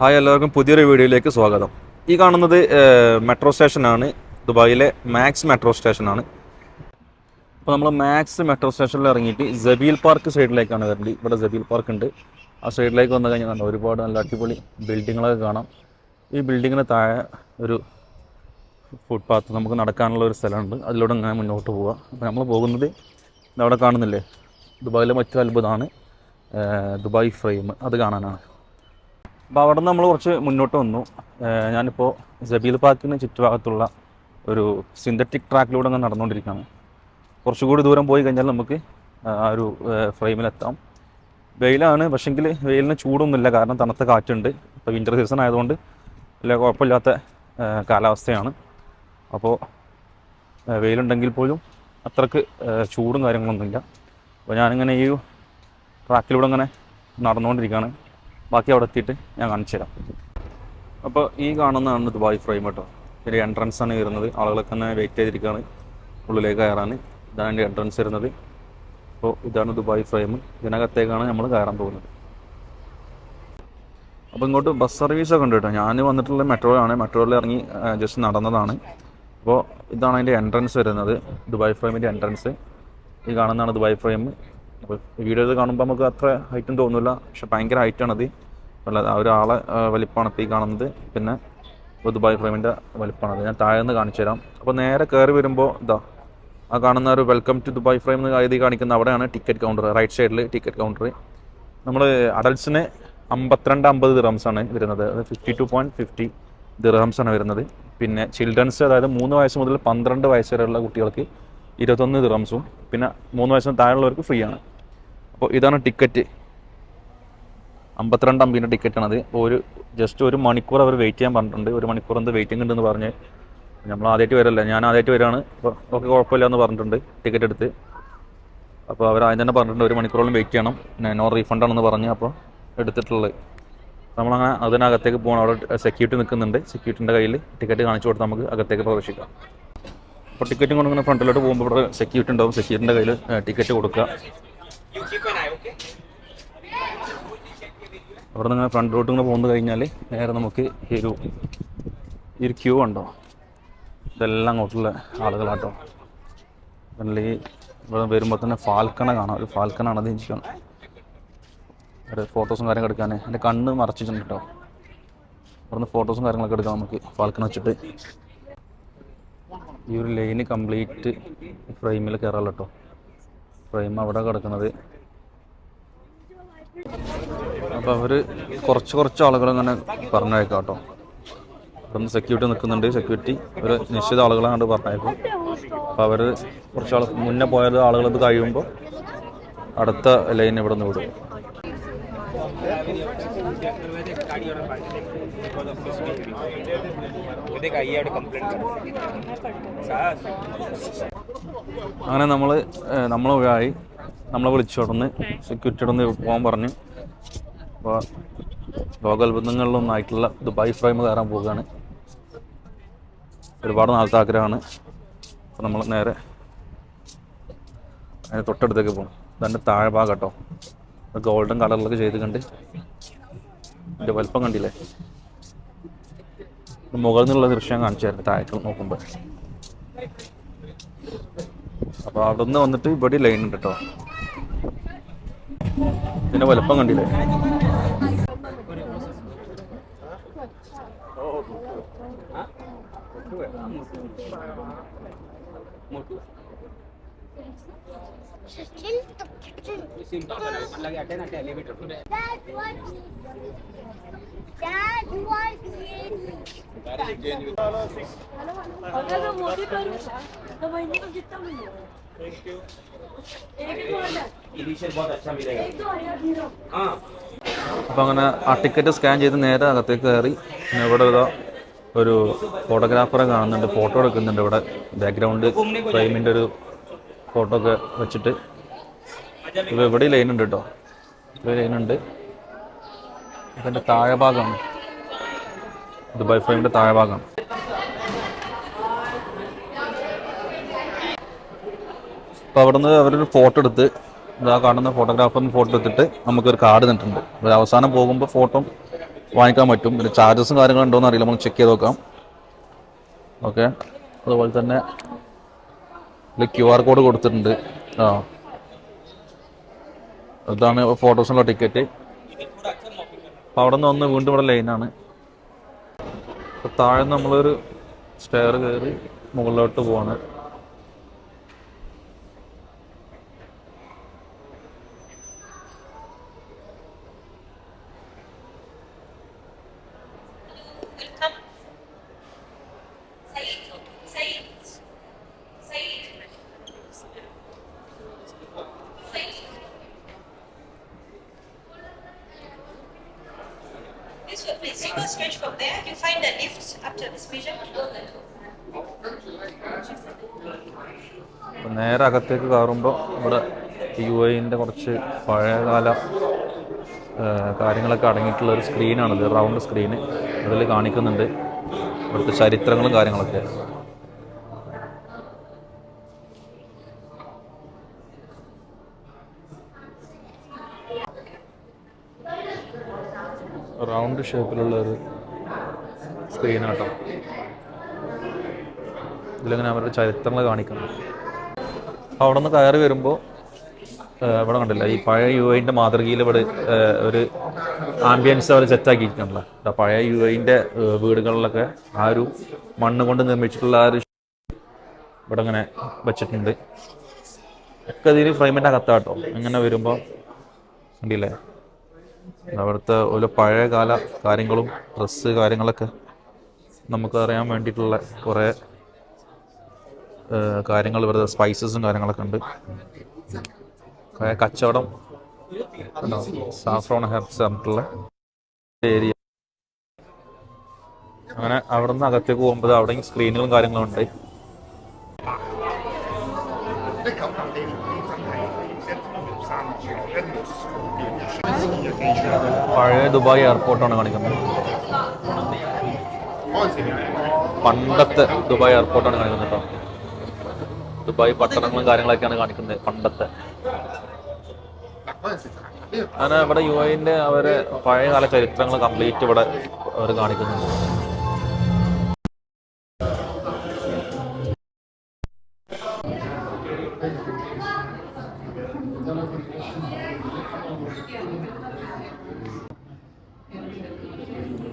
Hi എല്ലാവർക്കും പുതിയൊരു വീഡിയോയിലേക്ക് സ്വാഗതം. ഈ കാണുന്നത് മെട്രോ സ്റ്റേഷനാണ്. ദുബായിലെ മാക്സ് മെട്രോ സ്റ്റേഷനാണ്. അപ്പോൾ നമ്മൾ മാക്സ് മെട്രോ സ്റ്റേഷനിൽ ഇറങ്ങിയിട്ട് ജബീൽ പാർക്ക് സൈഡിലേക്കാണ് വരേണ്ടത്. ഇവിടെ ജബീൽ പാർക്ക് ഉണ്ട്. ആ സൈഡിലേക്ക് വന്നു കഴിഞ്ഞാൽ കണ്ടോ ഒരുപാട് നല്ല അടിപൊളി ബിൽഡിങ്ങുകളൊക്കെ കാണാം. ഈ ബിൽഡിങ്ങിന് താഴെ ഒരു ഫുട്പാത്ത് നമുക്ക് നടക്കാനുള്ള ഒരു സ്ഥലമുണ്ട്. അതിലൂടെ ഇങ്ങനെ മുന്നോട്ട് പോവുക അപ്പോൾ നമ്മൾ പോകുന്നത് അവിടെ കാണുന്നില്ലേ? ദുബായിലെ മറ്റൊരു അത്ഭുതമാണ് ദുബായ് ഫ്രെയിം. അത് കാണാനാണ്. അപ്പോൾ അവിടെ നിന്ന് നമ്മൾ കുറച്ച് മുന്നോട്ട് വന്നു. ഞാനിപ്പോൾ ജബീൽ പാർക്കിന് ചുറ്റുഭാഗത്തുള്ള ഒരു സിന്തറ്റിക് ട്രാക്കിലൂടെ അങ്ങനെ നടന്നുകൊണ്ടിരിക്കുകയാണ്. കുറച്ചുകൂടി ദൂരം പോയി കഴിഞ്ഞാൽ നമുക്ക് ആ ഒരു ഫ്രെയിമിലെത്താം വെയിലാണ് പക്ഷെങ്കിൽ വെയിലിന് ചൂടൊന്നുമില്ല. കാരണം തണുത്ത കാറ്റുണ്ട്. ഇപ്പോൾ വിന്റർ സീസൺ ആയതുകൊണ്ട് വലിയ കുഴപ്പമില്ലാത്ത കാലാവസ്ഥയാണ്. അപ്പോൾ വെയിലുണ്ടെങ്കിൽ പോലും അത്രയ്ക്ക് ചൂടും കാര്യങ്ങളൊന്നുമില്ല. അപ്പോൾ ഞാനിങ്ങനെ ഈ ട്രാക്കിലൂടെ അങ്ങനെ നടന്നുകൊണ്ടിരിക്കുകയാണ്. ബാക്കി അവിടെ എത്തിയിട്ട് ഞാൻ കാണിച്ചു തരാം. അപ്പോൾ ഈ കാണുന്നതാണ് ദുബായ് ഫ്രെയിം കേട്ടോ. ഒരു എൻട്രൻസ് ആണ് വരുന്നത്. ആളുകളൊക്കെ തന്നെ വെയിറ്റ് ചെയ്തിരിക്കുകയാണ്. ഉള്ളിലേക്ക് കയറാൻ. ഇതാണ് എന്റെ എൻട്രൻസ് വരുന്നത്. അപ്പോൾ ഇതാണ് ദുബായ് ഫ്രെയിം. ഇതിനകത്തേക്കാണ് നമ്മൾ കയറാൻ പോകുന്നത്. അപ്പോൾ ഇങ്ങോട്ട് ബസ് സർവീസൊക്കെ ഉണ്ട് കേട്ടോ. ഞാൻ വന്നിട്ടുള്ള മെട്രോ ആണ്. മെട്രോയിൽ ഇറങ്ങി ജസ്റ്റ് നടന്നതാണ്. അപ്പോൾ ഇതാണ് അതിന്റെ എൻട്രൻസ് വരുന്നത്. ദുബായ് ഫ്രെയിമിന്റെ എൻട്രൻസ് ഈ കാണുന്നതാണ് ദുബായ് ഫ്രെയിം. അപ്പോൾ വീഡിയോയിൽ കാണുമ്പോൾ നമുക്ക് അത്ര ഹൈറ്റും തോന്നില്ല പക്ഷെ ഭയങ്കര ഹൈറ്റാണത് ആ ഒരാളെ വലിപ്പമാണ് ഇപ്പോൾ ഈ കാണുന്നത്. പിന്നെ ദുബായ് ഫ്രെയിമിന്റെ വലിപ്പമാണത് ഞാൻ താഴെ നിന്ന് കാണിച്ചു തരാം. അപ്പോൾ നേരെ കയറി വരുമ്പോൾ ഇതാ ആ കാണുന്ന ഒരു വെൽക്കം ടു ദുബായ് ഫ്രെയിം എന്ന് എഴുതി കാണിക്കുന്ന അവിടെയാണ് ടിക്കറ്റ് കൗണ്ടർ റൈറ്റ് സൈഡിൽ ടിക്കറ്റ് കൗണ്ടർ നമ്മൾ അഡൽട്സിന് അമ്പത്തിരണ്ട് അമ്പത് ദിറംസാണ് വരുന്നത്. അത് ഫിഫ്റ്റി ടു പോയിന്റ് ഫിഫ്റ്റി ദിറംസാണ് വരുന്നത്. പിന്നെ ചിൽഡ്രൻസ് അതായത് മൂന്ന് വയസ്സ് മുതൽ പന്ത്രണ്ട് വയസ്സ് വരെയുള്ള കുട്ടികൾക്ക് ഇരുപത്തൊന്ന് ദിറംസും പിന്നെ മൂന്ന് വയസ്സിന് താഴെയുള്ളവർക്ക് ഫ്രീ ആണ്. അപ്പോൾ ഇതാണ് ടിക്കറ്റ്. അമ്പത്തിരണ്ട് അമ്പതിന്റെ ടിക്കറ്റാണത്. ഒരു ജസ്റ്റ് ഒരു മണിക്കൂർ അവർ വെയിറ്റ് ചെയ്യാൻ പറഞ്ഞിട്ടുണ്ട്. ഒരു മണിക്കൂർ എന്ത് വെയിറ്റിംഗ് ഉണ്ടെന്ന് പറഞ്ഞ് നമ്മൾ ആദ്യമായിട്ട് വരല്ല? ഞാൻ ആദ്യമായിട്ട് വരികയാണ്. അപ്പോൾ ഓക്കെ കുഴപ്പമില്ല എന്ന് പറഞ്ഞിട്ടുണ്ട് ടിക്കറ്റ് എടുത്ത്. അപ്പോൾ അവർ ആദ്യം തന്നെ പറഞ്ഞിട്ടുണ്ട് ഒരു മണിക്കൂറോളം വെയിറ്റ് ചെയ്യണം. നോ റീഫണ്ട് ആണെന്ന് പറഞ്ഞ് അപ്പോൾ എടുത്തിട്ടുള്ളത്. നമ്മളങ്ങനെ അതിനകത്തേക്ക് പോകണം അവിടെ സെക്യൂരിറ്റി നിൽക്കുന്നുണ്ട്. സെക്യൂരിറ്റിന്റെ കയ്യിൽ ടിക്കറ്റ് കാണിച്ചു കൊടുത്ത് നമുക്ക് അകത്തേക്ക് പ്രവേശിക്കാം. അപ്പോൾ ടിക്കറ്റും കൊണ്ട് ഫ്രണ്ടിലോട്ട് പോകുമ്പോൾ ഇവിടെ സെക്യൂരിറ്റി ഉണ്ടാവും. സെക്യൂരിറ്റിന്റെ കയ്യിൽ ടിക്കറ്റ് കൊടുക്കുക. അവിടെ നിന്ന് ഫ്രണ്ടിലോട്ട് ഇങ്ങനെ പോകുന്നു കഴിഞ്ഞാൽ നേരെ നമുക്ക് ഒരു ഈ ഒരു ക്യൂ ഉണ്ടോ? ഇതെല്ലാം അങ്ങോട്ടുള്ള ആളുകളാട്ടോ. ഈ ഇവിടെ വരുമ്പോൾ തന്നെ ഫാൽക്കണ കാണാം. ഒരു ഫാൽക്കണാണ് അത് ഇരിക്കണം അവിടെ ഫോട്ടോസും കാര്യങ്ങളൊക്കെ എടുക്കാൻ എന്റെ കണ്ണ് മറച്ചിട്ടുണ്ട് കേട്ടോ. അവിടുന്ന് ഫോട്ടോസും കാര്യങ്ങളൊക്കെ എടുക്കാം നമുക്ക്. ഫാൽക്കണ വെച്ചിട്ട്. ഈ ഒരു ലൈന് കംപ്ലീറ്റ് ഫ്രെയിമിൽ കയറാമല്ലോ കേട്ടോ. ഫ്രെയിം അവിടെ കിടക്കുന്നത് അപ്പോൾ അവർ കുറച്ച് കുറച്ച് ആളുകൾ അങ്ങനെ പറഞ്ഞേക്കാം കേട്ടോ അപ്പം സെക്യൂരിറ്റി നിൽക്കുന്നുണ്ട് സെക്യൂരിറ്റി ഒരു നിശ്ചിത ആളുകളാണ് പറഞ്ഞേക്കും അപ്പോൾ അവർ കുറച്ച് ആൾ മുന്നേ പോയത് ഇത് കഴിയുമ്പോൾ അടുത്ത ലൈൻ ഇവിടെ നിന്ന് വിടും. അങ്ങനെ നമ്മൾ നമ്മൾ വഴി നമ്മളെ വിളിച്ചോടന്ന് സെക്യൂരിറ്റിയോടൊന്ന് പോകാൻ പറഞ്ഞു. അപ്പോൾ ലോകാത്ഭുതങ്ങളിലൊന്നും ആയിട്ടുള്ള ദുബായ് ഫ്രൈമ് കയറാൻ പോവുകയാണ്. ഒരുപാട് നാളത്തെ ആഗ്രഹമാണ്. അപ്പോൾ നമ്മൾ നേരെ അതിന് തൊട്ടടുത്തേക്ക് പോകും ഇതെന്റെ താഴെ ഭാഗം കേട്ടോ. ഗോൾഡൻ കളറിലൊക്കെ ചെയ്ത് കണ്ട് എന്റെ വലിപ്പം കണ്ടില്ലേ? മുകളിൽ നിന്നുള്ള ദൃശ്യം കാണിച്ചായിരുന്നു താഴേക്ക് നോക്കുമ്പോൾ അപ്പോൾ അവിടെ നിന്ന് വന്നിട്ട് ഇവിടെ ലൈൻ ഉണ്ട് കേട്ടോ. ഇതിൻ്റെ വലുപ്പം കണ്ടില്ലേ That was That was it. अगर मोदी करू तो महीने को कितना അപ്പോൾ അങ്ങനെ ആ ടിക്കറ്റ് സ്കാൻ ചെയ്ത് നേരെ അകത്തേക്ക് കയറി. ഇവിടെ ഒരു ഫോട്ടോഗ്രാഫറെ കാണുന്നുണ്ട് ഫോട്ടോ എടുക്കുന്നുണ്ട് ഇവിടെ ബാക്ക്ഗ്രൗണ്ട് ഫ്രെയിമിന്റെ ഒരു ഫോട്ടോ ഒക്കെ വെച്ചിട്ട്. ഇപ്പോൾ ഇവിടെ ലൈൻ ഉണ്ട് കേട്ടോ. ഇവിടെ ലൈൻ ഉണ്ട്. ഇതിന്റെ താഴെ ഭാഗമാണ് ദുബായ് ഫ്രെയിമിന്റെ താഴെ ഭാഗമാണ് അപ്പോൾ അവിടുന്ന് അവരൊരു ഫോട്ടോ എടുത്ത് ഇതാ കാണുന്ന ഫോട്ടോഗ്രാഫറിന് ഫോട്ടോ എടുത്തിട്ട് നമുക്കൊരു കാർഡ് തന്നിട്ടുണ്ട്. ഒരു അവസാനം പോകുമ്പോൾ ഫോട്ടോ വാങ്ങിക്കാൻ പറ്റും. പിന്നെ ചാർജസും കാര്യങ്ങളും ഉണ്ടോ എന്ന് അറിയില്ല. നമുക്ക് ചെക്ക് ചെയ്ത് നോക്കാം. ഓക്കെ അതുപോലെ തന്നെ ഇതിൽ ക്യു ആർ കോഡ് കൊടുത്തിട്ടുണ്ട്. ആ. അതാണ് ഫോട്ടോസിനുള്ള ടിക്കറ്റ് അപ്പോൾ അവിടെ നിന്ന് വന്ന് വീണ്ടും ഇവിടെ ലൈനാണ് അപ്പോൾ താഴെ നമ്മളൊരു സ്റ്റെയർ കയറി മുകളിലോട്ട് പോവാണ്. This way, please. You go straight from there. You find a lift after this measurement. Go there. അപ്പോൾ നേരെ അകത്തേക്ക് കയറുമ്പോൾ ഇവിടെ യു ഐന്റെ കുറച്ച് പഴയകാല കാര്യങ്ങളൊക്കെ അടങ്ങിയിട്ടുള്ള ഒരു സ്ക്രീനാണിത് റൗണ്ട് സ്ക്രീന് അതിൽ കാണിക്കുന്നുണ്ട് ഇവിടുത്തെ ചരിത്രങ്ങളും കാര്യങ്ങളൊക്കെ റൗണ്ട് ഷേപ്പിലുള്ള ഒരു സ്ക്രീനാട്ടോ ഇതിലിങ്ങനെ അവരുടെ ചരിത്രങ്ങൾ കാണിക്കുന്നു. അവിടെ നിന്ന് കയറി വരുമ്പോൾ ഇവിടെ കണ്ടില്ല ഈ പഴയ യു ഐന്റെ മാതൃകയിൽ ഇവിടെ ഒരു ആംബിയൻസ് അവർ സെറ്റാക്കിയിട്ടുണ്ടല്ലോ പഴയ യു ഐന്റെ വീടുകളിലൊക്കെ ആ ഒരു മണ്ണ് കൊണ്ട് നിർമ്മിച്ചിട്ടുള്ള ആ ഒരു ഇവിടെ ഇങ്ങനെ വെച്ചിട്ടുണ്ട്. ഒക്കെ ഇതിന് ഫ്രെയിമിന്റെ അകത്താട്ടോ. ഇങ്ങനെ വരുമ്പോൾ കണ്ടില്ലേ? അവിടുത്തെ ഓരോ പഴയകാല കാര്യങ്ങളും ഡ്രസ്സ് കാര്യങ്ങളൊക്കെ നമുക്ക് അറിയാൻ വേണ്ടിയിട്ടുള്ള കുറേ കാര്യങ്ങൾ ഇവിടുത്തെ സ്പൈസസും കാര്യങ്ങളൊക്കെ ഉണ്ട്. കുറേ കച്ചവടം സാഫ്രോൺ ഹെർബ്സ് പറഞ്ഞിട്ടുള്ള ഏരിയ. അങ്ങനെ അവിടെ നിന്ന് അകത്തേക്ക് പോകുമ്പോൾ അവിടെ സ്ക്രീനുകളും കാര്യങ്ങളും ഉണ്ട്. പഴയ ദുബായ് എയർപോർട്ടാണ് കാണിക്കുന്നത്. പണ്ടത്തെ ദുബായ് എയർപോർട്ടാണ് കാണിക്കുന്നത് കേട്ടോ. ദുബായ് പട്ടണങ്ങളും കാര്യങ്ങളൊക്കെയാണ് കാണിക്കുന്നത് പണ്ടത്തെ. അങ്ങനെ ഇവിടെ യു ഐന്റെ അവരെ പഴയകാല ചരിത്രങ്ങൾ കംപ്ലീറ്റ് ഇവിടെ അവർ കാണിക്കുന്നുണ്ട്.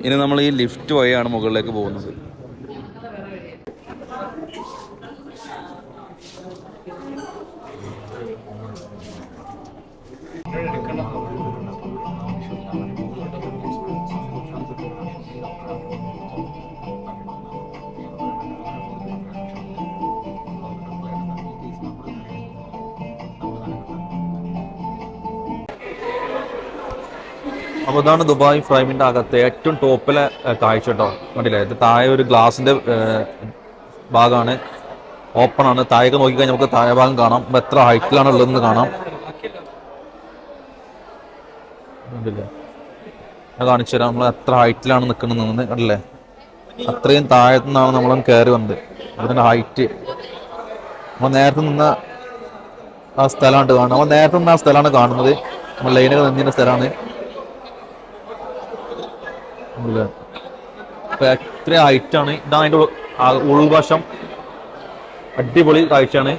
ഇനി നമ്മൾ ഈ ലിഫ്റ്റ് വഴിയാണ് മുകളിലേക്ക് പോകുന്നത്. ഇതാണ് ദുബായ് ഫ്രൈമിന്റെ അകത്ത് ഏറ്റവും ടോപ്പിലെ കാഴ്ച കേട്ടോ. കണ്ടില്ലേ? ഇത് താഴെ ഒരു ഗ്ലാസിന്റെ ഭാഗമാണ്. ഓപ്പൺ ആണ്. താഴേക്ക് നോക്കിക്കഴിഞ്ഞാൽ നമുക്ക് താഴെ ഭാഗം കാണാം. എത്ര ഹൈറ്റിലാണ് ഉള്ളതെന്ന് കാണാം. കണ്ടില്ലേ? ഞാൻ കാണിച്ചു തരാം. നമ്മൾ എത്ര ഹൈറ്റിലാണ് നിൽക്കുന്നത് കണ്ടില്ലേ? അത്രയും താഴത്തു നിന്നാണ് നമ്മൾ കയറി വന്നത്. അതിന്റെ ഹൈറ്റ്. നമ്മൾ നേരത്തെ നിന്ന ആ സ്ഥലമാണ് കാണുന്നത്. നമ്മൾ നേരത്തെ നിന്ന ആ സ്ഥലമാണ് കാണുന്നത്. നമ്മൾ ലൈനൊക്കെ നിന്നിന്റെ സ്ഥലമാണ്. ഇല്ല. അപ്പൊ എത്ര ഹൈറ്റ് ആണ് ഇതാണ് അതിന്റെ ഉൾ- ഉൾവശം. അടിപൊളി കാഴ്ചയാണ്.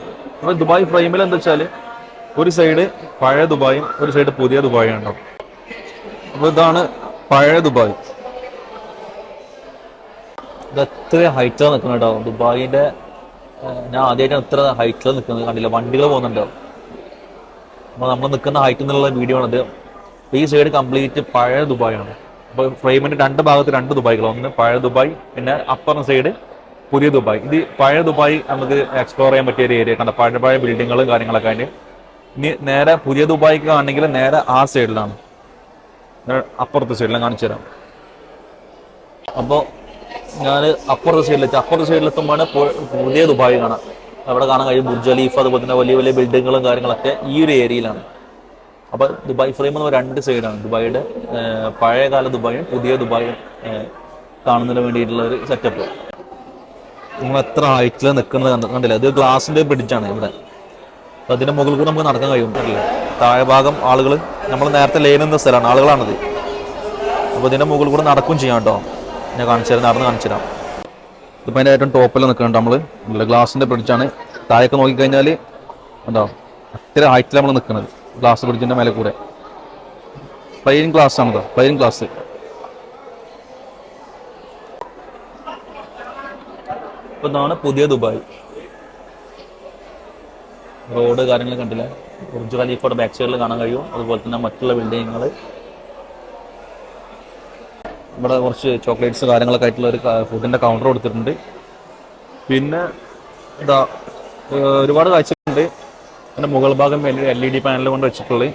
അപ്പൊ ദുബായ് ഫ്രെയിമിൽ എന്താ വെച്ചാൽ ഒരു സൈഡ് പഴയ ദുബായും ഒരു സൈഡ് പുതിയ ദുബായും ഉണ്ടാവും അപ്പൊ ഇതാണ് പഴയ ദുബായ്. ഇത് എത്ര ഹൈറ്റാണ് നിൽക്കുന്നത് കേട്ടോ. ദുബായിന്റെ ഏഹ്, ഞാൻ ആദ്യമായിട്ടാണ് ഇത്ര ഹൈറ്റിൽ നിൽക്കുന്നത്. കണ്ടില്ല? വണ്ടികൾ പോകുന്നുണ്ടോ? അപ്പൊ നമ്മൾ നിൽക്കുന്ന ഹൈറ്റിൽ നിന്നുള്ള വീഡിയോ ആണിത്. ഈ സൈഡ് കംപ്ലീറ്റ് പഴയ ദുബായാണ്. ഫ്രെയിമിന്റെ രണ്ട് ഭാഗത്ത് രണ്ട് ദുബായികൾ ഒന്ന് പഴയ ദുബായ് പിന്നെ അപ്പർ സൈഡ് പുതിയ ദുബായ്. ഇത് പഴയ ദുബായ് നമുക്ക് എക്സ്പ്ലോർ ചെയ്യാൻ പറ്റിയ ഒരു ഏരിയ കണ്ട പഴയ പഴയ ബിൽഡിങ്ങുകളും കാര്യങ്ങളൊക്കെ അതിന് ഇനി നേരെ പുതിയ ദുബായിക്ക് ആണെങ്കിൽ നേരെ ആ സൈഡിലാണ് അപ്പുറത്തെ സൈഡിലാണ് കാണിച്ചു തരാം. അപ്പോൾ ഞാൻ അപ്പുറത്തെ സൈഡിലെത്തി അപ്പുറത്തെ സൈഡിലെത്തുമ്പോൾ പുതിയ ദുബായ് കാണാം അവിടെ കാണാൻ കഴിയും ബുർജ് ഖലീഫ് അതുപോലെ തന്നെ വലിയ വലിയ ബിൽഡിങ്ങുകളും കാര്യങ്ങളൊക്കെ ഈ ഒരു ഏരിയയിലാണ് അപ്പോൾ ദുബായ് ഫ്രെയിം എന്ന് പറയുന്നത് രണ്ട് സൈഡാണ് ദുബായിയുടെ പഴയകാല ദുബായും പുതിയ ദുബായും കാണുന്നതിന് വേണ്ടിയിട്ടുള്ള ഒരു സെറ്റപ്പ് നമ്മൾ എത്ര ഹൈറ്റിൽ നിൽക്കുന്നത് കണ്ട കണ്ടില്ല? ഇത് ഗ്ലാസിന്റെ ബ്രിഡ്ജാണ് ഇവിടെ. അപ്പോൾ അതിന്റെ മുകളിൽ കൂടെ നമുക്ക് നടക്കാൻ കഴിയും അല്ലേ താഴെ ഭാഗം ആളുകൾ നമ്മൾ നേരത്തെ ലൈൻ എന്ന സ്ഥലമാണ് ആളുകളാണത്. അപ്പോൾ ഇതിന്റെ മുകളിൽ കൂടെ നടക്കും ചെയ്യാം കേട്ടോ. ഞാൻ കാണിച്ചു തരാം നടന്ന് കാണിച്ചു തരാം. ഇതിപ്പോൾ അതിന്റെ ഏറ്റവും ടോപ്പിൽ നിൽക്കുന്നുണ്ട് നമ്മൾ നല്ല ഗ്ലാസിന്റെ ബ്രിഡ്ജാണ് താഴേക്ക് നോക്കിക്കഴിഞ്ഞാൽ എന്താ അത്ര ഹൈറ്റിൽ നമ്മൾ നിൽക്കുന്നത് ഗ്ലാസ് ബ്രിഡ്ജിന്റെ മേലെ കൂടെ. പ്ലെയിൻ ഗ്ലാസ് ആണ് പ്ലെയിൻ ഗ്ലാസ് ഇപ്പൊ ഇതാണ് പുതിയ ദുബായ്. റോഡ് കാര്യങ്ങൾ കണ്ടില്ല. ബുർജ് ഖലീഫയുടെ ബാക്ക് സൈഡിൽ കാണാൻ കഴിയും. അതുപോലെ തന്നെ മറ്റുള്ള ബിൽഡിങ്ങുകൾ ഇവിടെ കുറച്ച് ചോക്ലേറ്റ്സ് കാര്യങ്ങളൊക്കെ ആയിട്ടുള്ള ഒരു ഫുഡിന്റെ കൗണ്ടർ കൊടുത്തിട്ടുണ്ട്. പിന്നെ ഇതാ ഒരുപാട് കാഴ്ചകളുണ്ട് പിന്നെ മുകൾ ഭാഗം എൽ ഇ ഡി പാനൽ കൊണ്ട് വെച്ചിട്ടുള്ളത്.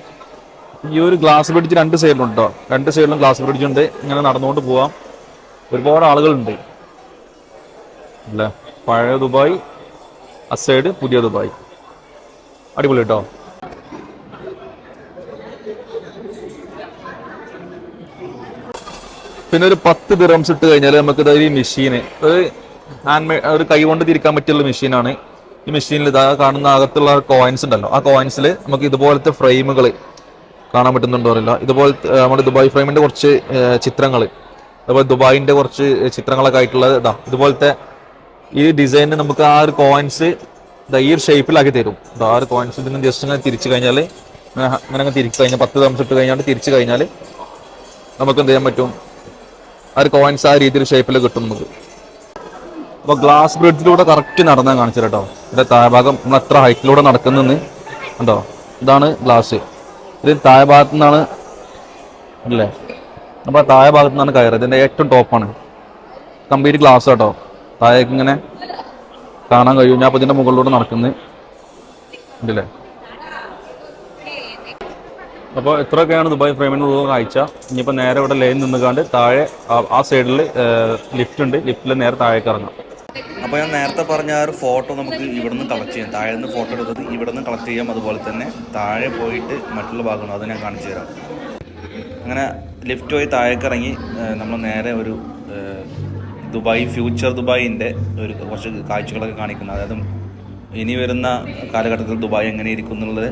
ഈ ഒരു ഗ്ലാസ് ബ്രിഡ്ജ് രണ്ട് സൈഡിലുണ്ട് രണ്ട് സൈഡിലും ഗ്ലാസ് ബ്രിഡ്ജ് ഉണ്ട്. ഇങ്ങനെ നടന്നുകൊണ്ട് പോവാം. ഒരുപാട് ആളുകളുണ്ട്. അല്ല? പഴയ ദുബായ് അസൈഡ് പുതിയ ദുബായ്. അടിപൊളി കേട്ടോ പിന്നെ ഒരു പത്ത് ദിറംസ് ഇട്ട് കഴിഞ്ഞാൽ നമുക്ക് ഈ മെഷീന് ഒരു ഹാൻഡ് ഒരു കൈ കൊണ്ട് തിരിക്കാൻ പറ്റിയുള്ള മെഷീനാണ് ഈ മെഷീനിൽ ഇതാ കാണുന്ന അകത്തുള്ള കോയിൻസ് ഉണ്ടല്ലോ. ആ കോയിൻസിൽ നമുക്ക് ഇതുപോലത്തെ ഫ്രെയിമുകൾ കാണാൻ പറ്റുന്നുണ്ടോ അറിയില്ല. ഇതുപോലത്തെ നമ്മുടെ ദുബായ് ഫ്രെയിമിന്റെ കുറച്ച് ചിത്രങ്ങൾ അതുപോലെ ദുബായിന്റെ കുറച്ച് ചിത്രങ്ങളൊക്കെ ആയിട്ടുള്ളത് ഇതാ ഇതുപോലത്തെ ഈ ഡിസൈനിന് നമുക്ക് ആ ഒരു കോയിൻസ് ഈ ഒരു ഷേപ്പിലാക്കി തരും. ഇതാ ആ ഒരു കോയിൻസ് ഇതിന് ജസ്റ്റ് ഇങ്ങനെ തിരിച്ചു കഴിഞ്ഞാൽ അങ്ങനെ അങ്ങ് തിരിച്ചു കഴിഞ്ഞാൽ പത്ത് തംസ് ഇട്ട് കഴിഞ്ഞാൽ തിരിച്ചു കഴിഞ്ഞാൽ നമുക്ക് എന്ത് ചെയ്യാൻ പറ്റും? ആ ഒരു കോയിൻസ് ആ രീതിയിൽ ഷേപ്പിൽ കിട്ടും നമുക്ക് അപ്പോൾ ഗ്ലാസ് ബ്രിഡ്ജിലൂടെ കറക്റ്റ് നടന്നാൽ കാണിച്ചു കേട്ടോ. ഇതിന്റെ താഴ്ഭാഗം നമ്മൾ എത്ര ഹൈറ്റിലൂടെ നടക്കുന്നെന്ന് കണ്ടോ? ഇതാണ് ഗ്ലാസ് ഇത് താഴെ ഭാഗത്തു നിന്നാണ് അല്ലേ? അപ്പോൾ താഴെ ഭാഗത്തു നിന്നാണ് കയറ് ഇതിന്റെ ഏറ്റവും ടോപ്പാണ് കംപ്ലീറ്റ് ഗ്ലാസ് കേട്ടോ താഴേക്ക് ഇങ്ങനെ കാണാൻ കഴിയും. ഞാൻ അപ്പോൾ ഇതിന്റെ മുകളിലൂടെ നടക്കുന്നത് ഉണ്ടല്ലേ അപ്പോൾ ഇത്രയൊക്കെയാണ് ദുബായ് ഫ്രെയിമിനുള്ള കാഴ്ച. ഇനിയിപ്പോൾ നേരെ ഇവിടെ ലൈൻ നിന്നുകാണ്ട് താഴെ ആ സൈഡിൽ ലിഫ്റ്റ് ഉണ്ട്. ലിഫ്റ്റിൽ നേരെ താഴേക്ക് ഇറങ്ങാം. അപ്പോൾ ഞാൻ നേരത്തെ പറഞ്ഞ ആ ഒരു ഫോട്ടോ നമുക്ക് ഇവിടെ നിന്ന് കളക്ട് ചെയ്യാം. താഴെ നിന്ന് ഫോട്ടോ എടുത്തത് ഇവിടെ നിന്ന് കളക്ട് ചെയ്യാം. അതുപോലെ തന്നെ താഴെ പോയിട്ട് മറ്റുള്ള ഭാഗമാണ് അത് ഞാൻ കാണിച്ചു തരാം. അങ്ങനെ ലിഫ്റ്റ് പോയി താഴേക്ക് ഇറങ്ങി നമ്മൾ നേരെ ഒരു ദുബായ് ഫ്യൂച്ചർ ദുബായിന്റെ ഒരു കുറച്ച് കാഴ്ചകളൊക്കെ കാണിക്കുന്നത് അതായത് ഇനി വരുന്ന കാലഘട്ടത്തിൽ ദുബായ് എങ്ങനെ ഇരിക്കും എന്നുള്ളത്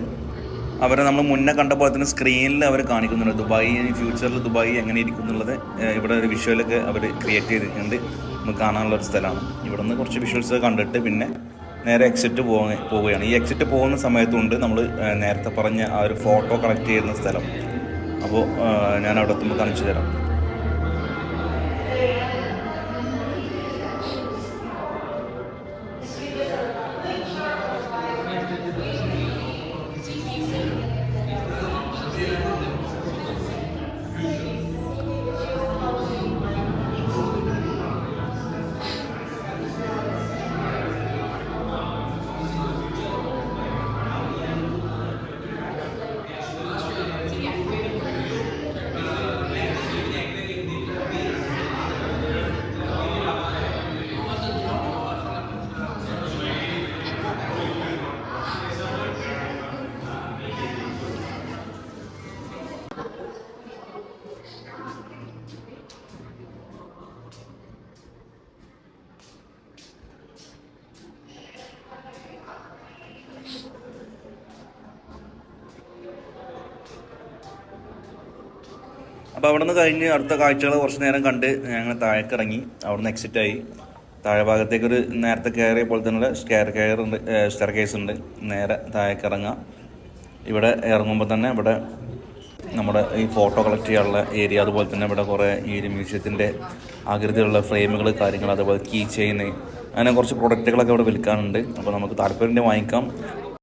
അവരെ നമ്മൾ മുന്നേ കണ്ട പോലെ തന്നെ സ്ക്രീനിൽ അവർ കാണിക്കുന്നുണ്ട്. ദുബായ് ഫ്യൂച്ചറിൽ ദുബായ് എങ്ങനെ ഇരിക്കും എന്നുള്ളത് ഇവിടെ ഒരു വിഷ്വലൊക്കെ അവർ ക്രിയേറ്റ് ചെയ്തിട്ടുണ്ട്. നമുക്ക് കാണാനുള്ള ഒരു സ്ഥലമാണ്. ഇവിടെ നിന്ന് കുറച്ച് വിഷ്വൽസ് കണ്ടിട്ട് പിന്നെ നേരെ എക്സിറ്റ് പോകുക പോവുകയാണ്. ഈ എക്സിറ്റ് പോകുന്ന സമയത്തുണ്ട് നമ്മൾ നേരത്തെ പറഞ്ഞ ആ ഒരു ഫോട്ടോ കളക്ട് ചെയ്യുന്ന സ്ഥലം. അപ്പോൾ ഞാൻ അവിടെ എത്തുമ്പോൾ കാണിച്ചു തരാം. അപ്പോൾ അവിടെ നിന്ന് കഴിഞ്ഞ് അടുത്ത കാഴ്ചകൾ കുറച്ച് നേരം കണ്ട് ഞങ്ങൾ താഴേക്ക് ഇറങ്ങി. അവിടെ നിന്ന് എക്സിറ്റ് ആയി. താഴെ ഭാഗത്തേക്ക് ഒരു നേരത്തെ കയറിയ പോലെ തന്നെ സ്റ്റെയർ കെയർ ഉണ്ട് സ്റ്റെയർ കേസ് ഉണ്ട്. നേരെ താഴേക്ക് ഇറങ്ങാം. ഇവിടെ ഇറങ്ങുമ്പോൾ തന്നെ ഇവിടെ നമ്മുടെ ഈ ഫോട്ടോ കളക്ട് ചെയ്യാനുള്ള ഏരിയ അതുപോലെ തന്നെ ഇവിടെ കുറേ ഈ ഒരു മ്യൂസിയത്തിന്റെ ആകൃതിയിലുള്ള ഫ്രെയിമുകൾ കാര്യങ്ങൾ അതുപോലെ കീ ചെയിന് അങ്ങനെ കുറച്ച് പ്രൊഡക്റ്റുകളൊക്കെ ഇവിടെ വിൽക്കാനുണ്ട്. അപ്പോൾ നമുക്ക് താല്പര്യം വാങ്ങിക്കാം.